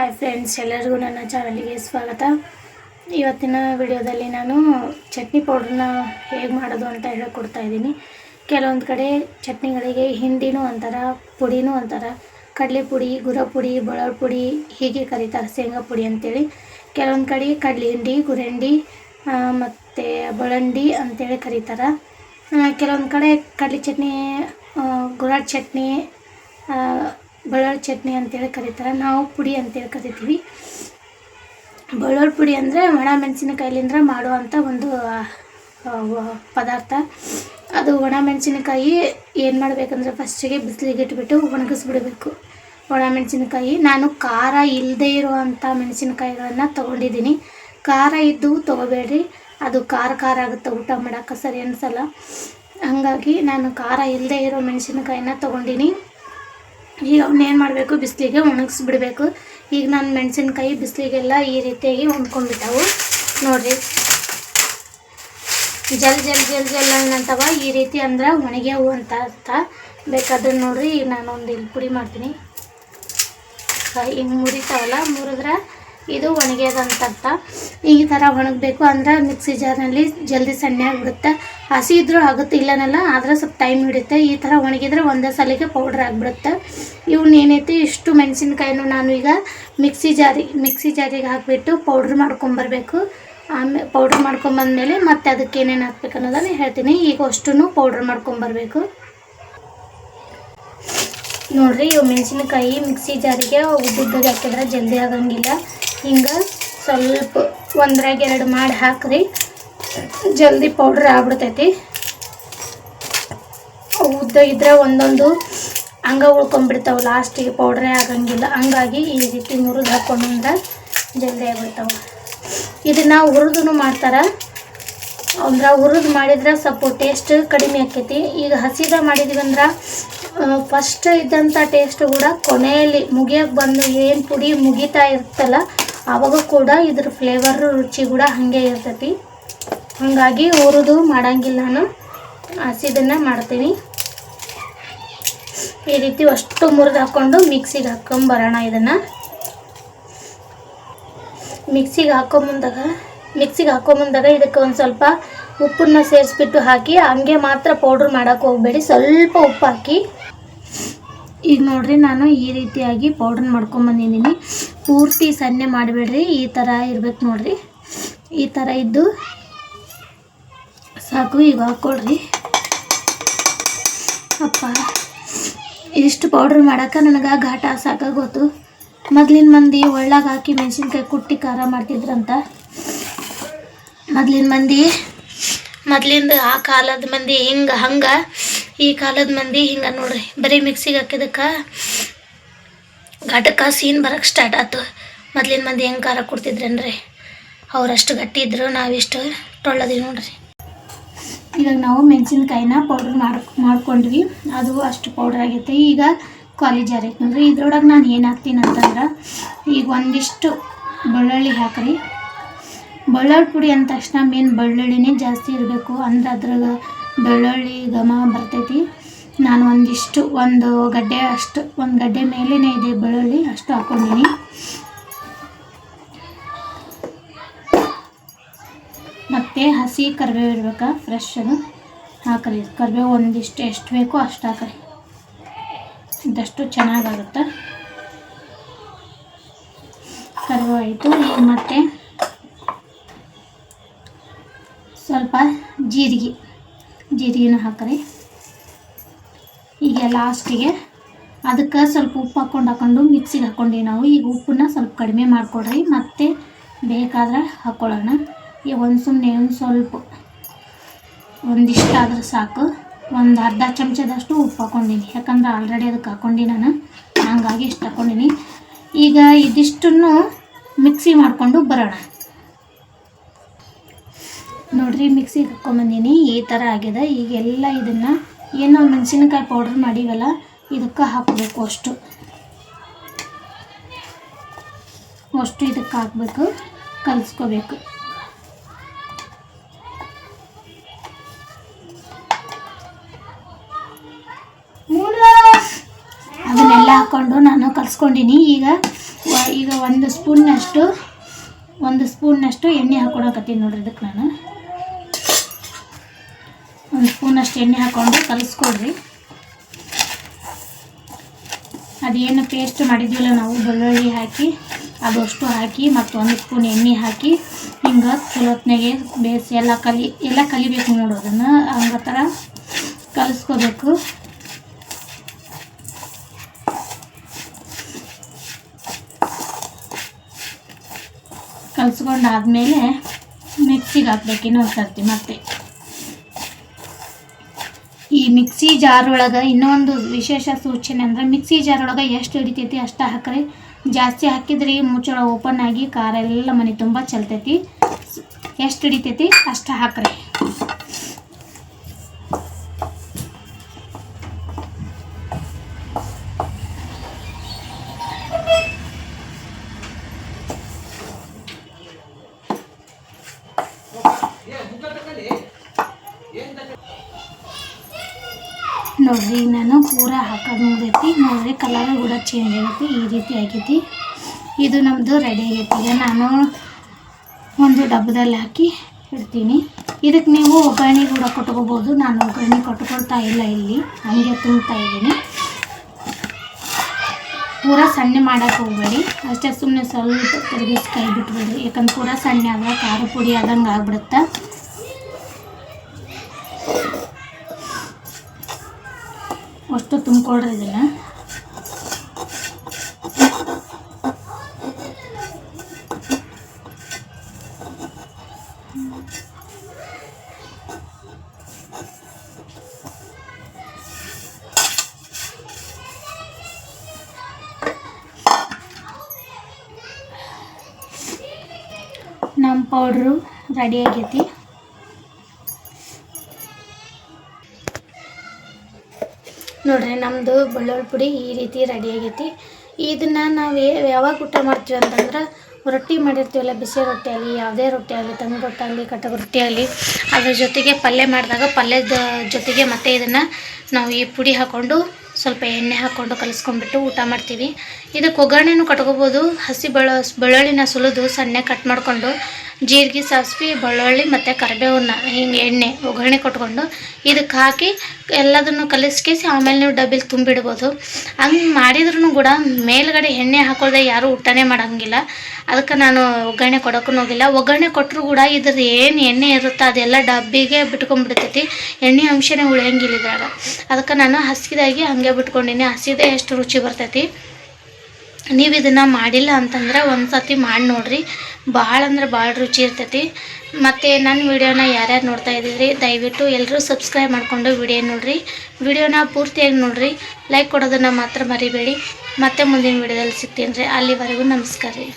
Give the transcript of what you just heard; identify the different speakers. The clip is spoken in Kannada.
Speaker 1: ಹಾಯ್ ಫ್ರೆಂಡ್ಸ್ ಎಲ್ಲರಿಗೂ ನನ್ನ ಚಾನಲಿಗೆ ಸ್ವಾಗತ. ಇವತ್ತಿನ ವಿಡಿಯೋದಲ್ಲಿ ನಾನು ಚಟ್ನಿ ಪೌಡ್ರನ್ನ ಹೇಗೆ ಮಾಡೋದು ಅಂತ ಹೇಳ್ಕೊಡ್ತಾ ಇದ್ದೀನಿ. ಕೆಲವೊಂದು ಕಡೆ ಚಟ್ನಿಗಳಿಗೆ ಹಿಂಡಿನೂ ಅಂತಾರ ಪುಡಿನೂ ಅಂತಾರ ಕಡಲೆ ಪುಡಿ ಗುರ ಪುಡಿ ಬಳೋಳ ಪುಡಿ ಹೀಗೆ ಕರೀತಾರೆ ಶೇಂಗಾ ಪುಡಿ ಅಂತೇಳಿ. ಕೆಲವೊಂದು ಕಡೆ ಕಡಲೆ ಹಿಂಡಿ ಗುರೆಂಡಿ ಮತ್ತು ಬಳಂಡಿ ಅಂತೇಳಿ ಕರೀತಾರೆ. ಕೆಲವೊಂದು ಕಡೆ ಕಡಲೆ ಚಟ್ನಿ ಗುರಾಟ್ ಚಟ್ನಿ ಬಳ್ಳೊಳ್ಳು ಚಟ್ನಿ ಅಂತೇಳಿ ಕರೀತಾರೆ. ನಾವು ಪುಡಿ ಅಂತೇಳಿ ಕರಿತೀವಿ. ಬಳ್ಳೋಳ್ ಪುಡಿ ಅಂದರೆ ಒಣ ಮೆಣಸಿನಕಾಯಿಲಿಂದ ಮಾಡುವಂಥ ಒಂದು ಪದಾರ್ಥ. ಅದು ಒಣ ಮೆಣಸಿನಕಾಯಿ ಏನು ಮಾಡಬೇಕಂದ್ರೆ ಫಸ್ಟಿಗೆ ಬಿಸಿಲಿಗೆ ಇಟ್ಬಿಟ್ಟು ಒಣಗಿಸ್ಬಿಡಬೇಕು. ಒಣ ಮೆಣಸಿನಕಾಯಿ. ನಾನು ಖಾರ ಇಲ್ಲದೆ ಇರುವಂಥ ಮೆಣಸಿನಕಾಯಿಗಳನ್ನು ತೊಗೊಂಡಿದ್ದೀನಿ. ಖಾರ ಇದ್ದು ತೊಗೋಬೇಡ್ರಿ. ಅದು ಖಾರ ಖಾರ ಆಗುತ್ತೆ ಊಟ ಮಾಡೋಕ್ಕೆ. ಸರಿ ಅನಿಸಲ್ಲ. ಹಾಗಾಗಿ ನಾನು ಖಾರ ಇಲ್ಲದೆ ಇರೋ ಮೆಣಸಿನಕಾಯಿನ ತೊಗೊಂಡಿನಿ. ಈಗ ಅವನ್ನ ಏನು ಮಾಡಬೇಕು, ಬಿಸಿಲಿಗೆ ಒಣಗಿಸ್ಬಿಡ್ಬೇಕು. ಈಗ ನಾನು ಮೆಣಸಿನ್ಕಾಯಿ, ಬಿಸಿಲಿಗೆಲ್ಲ ಈ ರೀತಿಯಾಗಿ ಹೊಂದ್ಕೊಂಡ್ಬಿಟ್ಟವು. ನೋಡಿರಿ. ಜಲ್ ಜಲ್ ಜಲ್ ಜಲ್ ಅನ್ನಂತವ ಈ ರೀತಿ ಅಂದ್ರೆ ಒಣಗ್ಯಾವು ಅಂತ ಅರ್ಥ. ಬೇಕಾದ್ರೆ ನೋಡ್ರಿ, ಈಗ ನಾನು ಒಂದು ಇಲ್ಲಿ ಪುಡಿ ಮಾಡ್ತೀನಿ. ಹಿಂಗೆ ಮುರಿತಾವಲ್ಲ, ಮುರಿದ್ರೆ ಇದು ಒಣಗ್ಯದಂತರ್ಥ ಈ ಥರ ಒಣಗಬೇಕು ಅಂದ್ರೆ ಮಿಕ್ಸಿ ಜಾರ್ನಲ್ಲಿ ಜಲ್ದಿ ಸಣ್ಣ ಆಗಿಬಿಡುತ್ತೆ ಹಸಿ ಇದ್ರೂ ಆಗುತ್ತೆ, ಇಲ್ಲನಲ್ಲ, ಆದ್ರೆ ಸ್ವಲ್ಪ ಟೈಮ್ ಹಿಡಿಯುತ್ತೆ. ಈ ಥರ ಒಣಗಿದ್ರೆ ಒಂದೇ ಸಲಿಗೆ ಪೌಡ್ರ್ ಆಗಿಬಿಡುತ್ತೆ. ಇವ್ನ ಇಷ್ಟು ಮೆಣಸಿನ್ಕಾಯಿನೂ ನಾನು ಈಗ ಮಿಕ್ಸಿ ಜಾರಿ ಮಿಕ್ಸಿ ಜಾರಿಗೆ ಹಾಕಿಬಿಟ್ಟು ಪೌಡ್ರ್ ಮಾಡ್ಕೊಂಬರ್ಬೇಕು. ಆಮೇಲೆ ಪೌಡ್ರ್ ಮಾಡ್ಕೊಂಬಂದ್ಮೇಲೆ ಮತ್ತೆ ಅದಕ್ಕೆ ಏನೇನು ಹಾಕ್ಬೇಕು ಅನ್ನೋದನ್ನು ಹೇಳ್ತೀನಿ. ಈಗ ಅಷ್ಟು ಪೌಡ್ರ್ ಮಾಡ್ಕೊಂಬರ್ಬೇಕು. ನೋಡ್ರಿ, ಇವು ಮೆಣಸಿನಕಾಯಿ ಮಿಕ್ಸಿ ಜಾರಿಗೆ ಉದ್ದಿದ್ದಾಗ ಹಾಕಿದ್ರೆ ಜಲ್ದಿ ಆಗಂಗಿಲ್ಲ ಹಿಂಗೆ ಸ್ವಲ್ಪ ಒಂದ್ರಾಗ ಎರಡು ಮಾಡಿ ಹಾಕ್ರಿ. ಜಲ್ದಿ ಪೌಡ್ರ್ ಆಗ್ಬಿಡ್ತೈತಿ. ಉದ್ದ ಇದ್ರೆ ಒಂದೊಂದು ಹಂಗ ಉಳ್ಕೊಂಡ್ಬಿಡ್ತಾವೆ. ಲಾಸ್ಟಿಗೆ ಪೌಡ್ರೇ ಆಗಂಗಿಲ್ಲ. ಹಂಗಾಗಿ ಈ ರೀತಿ ಮುರಿದು ಹಾಕೊಂಡ್ರೆ ಜಲ್ದಿ ಆಗ್ಬಿಡ್ತಾವೆ. ಇದನ್ನು ಹುರಿದು ಮಾಡ್ತಾರೆ. ಅಂದ್ರೆ ಹುರಿದು ಮಾಡಿದ್ರೆ ಸ್ವಲ್ಪ ಟೇಸ್ಟ್ ಕಡಿಮೆ ಆಕೈತಿ. ಈಗ ಹಸಿದ ಮಾಡಿದ್ವಿ ಅಂದ್ರೆ ಫಸ್ಟ್ ಇದ್ದಂಥ ಟೇಸ್ಟ್ ಕೂಡ ಕೊನೆಯಲ್ಲಿ ಮುಗಿಯೋಕೆ ಬಂದು ಏನು ಪುಡಿ ಮುಗಿತಾ ಇರ್ತಲ್ಲ ಆವಾಗ ಕೂಡ ಇದ್ರ ಫ್ಲೇವರ್ ರುಚಿ ಕೂಡ ಹಾಗೆ ಇರ್ತೈತಿ. ಹಾಗಾಗಿ ಹುರಿದು ಮಾಡಂಗಿಲ್ಲ ನಾನು. ಹಸಿದನ್ನ ಮಾಡ್ತೀನಿ. ಈ ರೀತಿ ಅಷ್ಟು ಮುರಿದು ಹಾಕ್ಕೊಂಡು ಮಿಕ್ಸಿಗೆ ಹಾಕೊಂಬರೋಣ ಇದನ್ನು. ಮಿಕ್ಸಿಗೆ ಹಾಕೊಂಬಂದಾಗ ಮಿಕ್ಸಿಗೆ ಹಾಕೊಂಬಂದಾಗ ಇದಕ್ಕೆ ಒಂದು ಸ್ವಲ್ಪ ಉಪ್ಪನ್ನ ಸೇರಿಸ್ಬಿಟ್ಟು ಹಾಕಿ, ಹಂಗೆ ಮಾತ್ರ ಪೌಡ್ರ್ ಮಾಡೋಕೆ ಹೋಗಬೇಡಿ. ಸ್ವಲ್ಪ ಉಪ್ಪು ಹಾಕಿ. ಈಗ ನೋಡ್ರಿ ನಾನು ಈ ರೀತಿಯಾಗಿ ಪೌಡ್ರ್ ಮಾಡ್ಕೊಂಬಂದಿದ್ದೀನಿ ಪೂರ್ತಿ ಸನ್ನೆ ಮಾಡಿಬಿಡ್ರಿ, ಈ ಥರ ಇರ್ಬೇಕು ನೋಡ್ರಿ. ಈ ಥರ ಇದ್ದು ಸಾಕು, ಈಗ ಹಾಕ್ಕೊಳ್ರಿ ಅಪ್ಪ ಇಷ್ಟು ಪೌಡ್ರ್ ಮಾಡೋಕೆ ನನಗೆ ಘಾಟ ಸಾಕಾಗೋತು. ಮೊದ್ಲಿನ ಮಂದಿ ಒಳ್ಳಾಗ ಹಾಕಿ ಮೆಣಸಿನ್ಕಾಯಿ ಕುಟ್ಟಿ ಖಾರ ಮಾಡ್ತಿದ್ರಂತ. ಮೊದ್ಲಿನ ಮಂದಿ, ಮೊದ್ಲಿಂದ ಆ ಕಾಲದ ಮಂದಿ ಹಿಂಗೆ, ಹಂಗೆ, ಈ ಕಾಲದ ಮಂದಿ ಹಿಂಗೆ ನೋಡ್ರಿ. ಬರೀ ಮಿಕ್ಸಿಗೆ ಹಾಕಿದಕ್ಕೆ ಘಟಕ ಸೀನ್ ಬರೋಕ್ಕೆ ಸ್ಟಾರ್ಟ್ ಆಯ್ತು ಮೊದ್ಲಿನ ಮಂದಿ ಹೆಂಗೆ ಖಾರ ಕೊಡ್ತಿದ್ರೇನ್ರಿ ಅವರಷ್ಟು ಗಟ್ಟಿ ಇದ್ರು ನಾವಿಷ್ಟು ಟೊಳ್ಳದೀವಿ ನೋಡ್ರಿ. ಇವಾಗ ನಾವು ಮೆಣಸಿನ್ಕಾಯಿನ ಪೌಡ್ರ್ ಮಾಡಿ, ಮಾಡ್ಕೊಂಡ್ವಿ. ಅದು ಅಷ್ಟು ಪೌಡ್ರ್ ಆಗೈತೆ. ಈಗ ಕಾಲೇಜ್ ಐತೆ ನೋಡ್ರಿ. ಇದ್ರೊಳಗೆ ನಾನು ಏನು ಹಾಕ್ತೀನಿ ಅಂತಂದ್ರೆ, ಈಗ ಒಂದಿಷ್ಟು ಬೆಳ್ಳುಳ್ಳಿ ಹಾಕ್ರಿ. ಬೆಳ್ಳುಳ್ಳಿ ಪುಡಿ ಅಂದ ತಕ್ಷಣ ಮೇನ್ ಬೆಳ್ಳುಳ್ಳಿನೇ ಜಾಸ್ತಿ ಇರಬೇಕು. ಅಂದ್ರೆ ಅದ್ರಾಗ ಬೆಳ್ಳುಳ್ಳಿ ಘಮ ಬರ್ತೈತಿ. ನಾನು ಒಂದಿಷ್ಟು, ಒಂದು ಗಡ್ಡೆ ಅಷ್ಟು, ಒಂದು ಗಡ್ಡೆ ಮೇಲೇ ಇದೆ ಬೆಳ್ಳುಳ್ಳಿ, ಅಷ್ಟು ಹಾಕೊಂಡಿನಿ. ಮತ್ತು ಹಸಿ ಕರಿಬೇವು ಇರ್ಬೇಕಾ? ಫ್ರೆಶ್ ಅದು. ಹಾಕ್ರಿ. ಕರಿಬೇವು ಒಂದಿಷ್ಟು ಎಷ್ಟು ಬೇಕೋ ಅಷ್ಟು ಹಾಕ್ರಿ. ಇದಷ್ಟು ಚೆನ್ನಾಗಾಗುತ್ತೆ. ಕರಿಬೇವು ಆಯಿತು. ಈಗ ಮತ್ತೆ ಸ್ವಲ್ಪ ಜೀರಿಗೆ. ಜೀರಿಗೆನ ಹಾಕ್ರಿ. ಈಗ ಲಾಸ್ಟಿಗೆ ಅದಕ್ಕೆ ಸ್ವಲ್ಪ ಉಪ್ಪು ಹಾಕ್ಕೊಂಡು ಹಾಕ್ಕೊಂಡು ಮಿಕ್ಸಿಗೆ ಹಾಕ್ಕೊಂಡೀವಿ ನಾವು. ಈಗ ಉಪ್ಪನ್ನ ಸ್ವಲ್ಪ ಕಡಿಮೆ ಮಾಡಿಕೊಡ್ರಿ. ಮತ್ತೆ ಬೇಕಾದ್ರೆ ಹಾಕ್ಕೊಳ್ಳೋಣ ಈ ಒಂದು ಸುಮ್ಮನೆ ಒಂದು ಸ್ವಲ್ಪ ಒಂದಿಷ್ಟು ಆದ್ರೆ ಸಾಕು. ಒಂದು ಅರ್ಧ ಚಮಚದಷ್ಟು ಉಪ್ಪು ಹಾಕ್ಕೊಂಡಿನಿ. ಯಾಕಂದ್ರೆ ಆಲ್ರೆಡಿ ಅದಕ್ಕೆ ಹಾಕ್ಕೊಂಡು ನಾನು. ಹಂಗಾಗಿ ಇಷ್ಟು ಹಾಕ್ಕೊಂಡಿನಿ. ಈಗ ಇದಿಷ್ಟನ್ನು ಮಿಕ್ಸಿ ಮಾಡಿಕೊಂಡು ಬರೋಣ. ನೋಡಿರಿ, ಮಿಕ್ಸಿಗೆ ಹಾಕ್ಕೊಂಬಂದಿನಿ ಈ ಥರ ಆಗಿದೆ. ಈಗ ಎಲ್ಲ ಇದನ್ನು ಏನು ನಾವು ಮೆಣಸಿನಕಾಯಿ ಪೌಡ್ರ್ ಮಾಡೀವಲ್ಲ, ಇದಕ್ಕೆ ಹಾಕಬೇಕು ಅಷ್ಟು. ಅಷ್ಟು ಇದಕ್ಕೆ ಹಾಕಬೇಕು, ಕಲಿಸ್ಕೋಬೇಕು. ಅದನ್ನೆಲ್ಲ ಹಾಕ್ಕೊಂಡು ನಾನು ಕಲಿಸ್ಕೊಂಡಿನಿ. ಈಗ ಈಗ ಒಂದು ಸ್ಪೂನ್ನಷ್ಟು ಒಂದು ಸ್ಪೂನ್ನಷ್ಟು ಎಣ್ಣೆ ಹಾಕ್ಕೊಳಕತ್ತೀನಿ ನೋಡ್ರಿ ಇದಕ್ಕೆ ನಾನು. ಸ್ಪೂನಷ್ಟು ಎಣ್ಣೆ ಹಾಕ್ಕೊಂಡು ಕಲಿಸ್ಕೊಡ್ರಿ. ಅದೇನು ಪೇಸ್ಟ್ ಮಾಡಿದ್ವಲ್ಲ ನಾವು, ಬೆಳ್ಳುಳ್ಳಿ ಹಾಕಿ, ಅದಷ್ಟು ಹಾಕಿ ಮತ್ತು ಒಂದು ಸ್ಪೂನ್ ಎಣ್ಣೆ ಹಾಕಿ, ಹಿಂಗೆ ಚಲೋತ್ನಾಗೆ ಬೇಯಿಸಿ ಎಲ್ಲ ಕಲಿ, ಎಲ್ಲ ಕಲಿಬೇಕು ನೋಡು ಅದನ್ನು, ಹಂಗ ಥರ ಕಲಿಸ್ಕೋಬೇಕು. ಕಲಿಸ್ಕೊಂಡಾದ್ಮೇಲೆ ಮಿಕ್ಸಿಗೆ ಹಾಕ್ಬೇಕು ಇನ್ನೊಂದು ಸರ್ತಿ ಮತ್ತೆ. ಮಿಕ್ಸಿ ಜಾರ್ ಒಳಗೆ ಇನ್ನೊಂದು ವಿಶೇಷ ಸೂಚನೆ ಅಂದ್ರೆ ಮಿಕ್ಸಿ ಜಾರ್ ಒಳಗೆ ಎಷ್ಟು ಹಿಡಿತೈತಿ ಅಷ್ಟು ಹಾಕ್ರಿ. ಜಾಸ್ತಿ ಹಾಕಿದ್ರಿ ಮುಚ್ಚಳ ಓಪನ್ ಆಗಿ ಕಾರೆಲ್ಲ ಮನೆ ತುಂಬ ಚಲ್ತೈತಿ. ಎಷ್ಟು ಹಿಡಿತೈತಿ ಅಷ್ಟು ಹಾಕ್ರಿ. ನೋಡ್ರಿ ನಾನು ಪೂರ ಹಾಕೋದು ಮುಗ್ದೈತಿ ನೋಡ್ರಿ ಕಲರ್ ಕೂಡ ಚೇಂಜ್ ಆಗೈತಿ, ಈ ರೀತಿ ಆಗೈತಿ. ಇದು ನಮ್ಮದು ರೆಡಿ ಆಗೈತಿ. ಈಗ ನಾನು ಒಂದು ಡಬ್ಬದಲ್ಲಿ ಹಾಕಿ ಇಡ್ತೀನಿ. ಇದಕ್ಕೆ ನೀವು ಒಗ್ಗರಣೆ ಕೂಡ ಕೊಟ್ಕೋಬೋದು. ನಾನು ಒಗ್ಗರಣೆ ಕೊಟ್ಕೊಳ್ತಾ ಇಲ್ಲ ಇಲ್ಲಿ. ಹಂಗೆ ತುಂಬ್ತಾ ಇದ್ದೀನಿ. ಪೂರ ಸಣ್ಣ ಮಾಡೋಕೆ ಹೋಗ್ಬೇಡಿ. ಅಷ್ಟೇ ಸುಮ್ಮನೆ ಸ್ವಲ್ಪ ತಿರುಗಿಸಿ ಕೈ ಬಿಟ್ಬಿಡ್ರಿ ಯಾಕಂದ್ರೆ ಪೂರ ಸಣ್ಣ ಆದ್ರೆ ಖಾರ ಪುಡಿ ಆದಂಗೆ ಆಗ್ಬಿಡುತ್ತೆ. ತುಂಬ್ಕೊಳ್ರಿ ಇದನ್ನು. ನಮ್ಮ ಪೌಡ್ರು ರೆಡಿ ಆಗೈತಿ. ನೋಡ್ರಿ ನಮ್ಮದು ಬೆಳ್ಳುಳ್ಳಿ ಪುಡಿ ಈ ರೀತಿ ರೆಡಿ ಆಗೈತಿ. ಇದನ್ನು ನಾವು ಯಾವಾಗ ಊಟ ಮಾಡ್ತೀವಿ ಅಂತಂದ್ರೆ, ರೊಟ್ಟಿ ಮಾಡಿರ್ತೀವಲ್ಲ, ಬಿಸಿ ರೊಟ್ಟಿ ಆಗಲಿ, ಯಾವುದೇ ರೊಟ್ಟಿ ಆಗಲಿ ತಂದು ರೊಟ್ಟಿ ಆಗಲಿ, ಕಟಗ ರೊಟ್ಟಿ ಆಗಲಿ, ಅದ್ರ ಜೊತೆಗೆ ಪಲ್ಯ ಮಾಡಿದಾಗ ಪಲ್ಯದ ಜೊತೆಗೆ ಮತ್ತೆ ಇದನ್ನು ನಾವು ಈ ಪುಡಿ ಹಾಕ್ಕೊಂಡು ಸ್ವಲ್ಪ ಎಣ್ಣೆ ಹಾಕ್ಕೊಂಡು ಕಲಿಸ್ಕೊಂಡ್ಬಿಟ್ಟು ಊಟ ಮಾಡ್ತೀವಿ. ಇದಕ್ಕೆ ಒಗ್ಗರಣೆನೂ ಕಟ್ಕೋಬೋದು, ಹಸಿ ಬೆಳ್ಳ ಬೆಳ್ಳುಳ್ಳಿನ ಸುಲಿದು ಸಣ್ಣ ಕಟ್ ಮಾಡಿಕೊಂಡು ಜೀರಿಗೆ, ಸಾಸಿವೆ, ಬೆಳ್ಳುಳ್ಳಿ ಮತ್ತು ಕರಿಬೇವನ್ನ ಹಿಂಗೆ ಎಣ್ಣೆ, ಒಗ್ಗರಣೆ ಕೊಟ್ಕೊಂಡು ಇದಕ್ಕೆ ಹಾಕಿ ಎಲ್ಲದನ್ನು ಕಲಿಸ್ಕೇಸಿ ಆಮೇಲೆ ನೀವು ಡಬ್ಬಿಲಿ ತುಂಬಿಡ್ಬೋದು. ಹಂಗೆ ಮಾಡಿದ್ರೂ ಕೂಡ ಮೇಲ್ಗಡೆ ಎಣ್ಣೆ ಹಾಕೊಳ್ಳದೆ ಯಾರೂ ಊಟನೇ ಮಾಡೋಂಗಿಲ್ಲ. ಅದಕ್ಕೆ ನಾನು ಒಗ್ಗರಣೆ ಕೊಡೋಕ್ಕೂ ಹೋಗಿಲ್ಲ. ಒಗ್ಗರಣೆ ಕೊಟ್ಟರು ಕೂಡ ಇದ್ರದ್ದು ಏನು ಎಣ್ಣೆ ಇರುತ್ತೋ ಅದೆಲ್ಲ ಡಬ್ಬಿಗೆ ಬಿಟ್ಕೊಂಡ್ಬಿಡ್ತೈತಿ ಎಣ್ಣೆ ಅಂಶನೇ ಉಳಿಯಂಗಿಲ್ಲ ಇದ್ರಾಗ. ಅದಕ್ಕೆ ನಾನು ಹಸಿದಾಗಿ ಹಾಗೆ ಬಿಟ್ಕೊಂಡಿನಿ. ಹಸಿದೇ ಎಷ್ಟು ರುಚಿ ಬರ್ತೈತಿ. ನೀವು ಇದನ್ನು ಮಾಡಿಲ್ಲ ಅಂತಂದ್ರೆ ಒಂದು ಸತಿ ಮಾಡಿ ನೋಡಿರಿ. ಭಾಳ ಅಂದ್ರೆ ಭಾಳ ರುಚಿ ಇರ್ತೈತಿ. ಮತ್ತು ನನ್ನ ವಿಡಿಯೋನ ಯಾರ್ಯಾರು ನೋಡ್ತಾ ಇದ್ದೀರಿ, ದಯವಿಟ್ಟು ಎಲ್ಲರೂ ಸಬ್ಸ್ಕ್ರೈಬ್ ಮಾಡಿಕೊಂಡು ವಿಡಿಯೋ ನೋಡಿರಿ. ವಿಡಿಯೋನ ಪೂರ್ತಿಯಾಗಿ ನೋಡಿರಿ. ಲೈಕ್ ಕೊಡೋದನ್ನು ಮಾತ್ರ ಮರಿಬೇಡಿ. ಮತ್ತೆ ಮುಂದಿನ ವಿಡಿಯೋದಲ್ಲಿ ಸಿಗ್ತೀನಿ ರೀ ಅಲ್ಲಿವರೆಗೂ ನಮಸ್ಕಾರ ರೀ.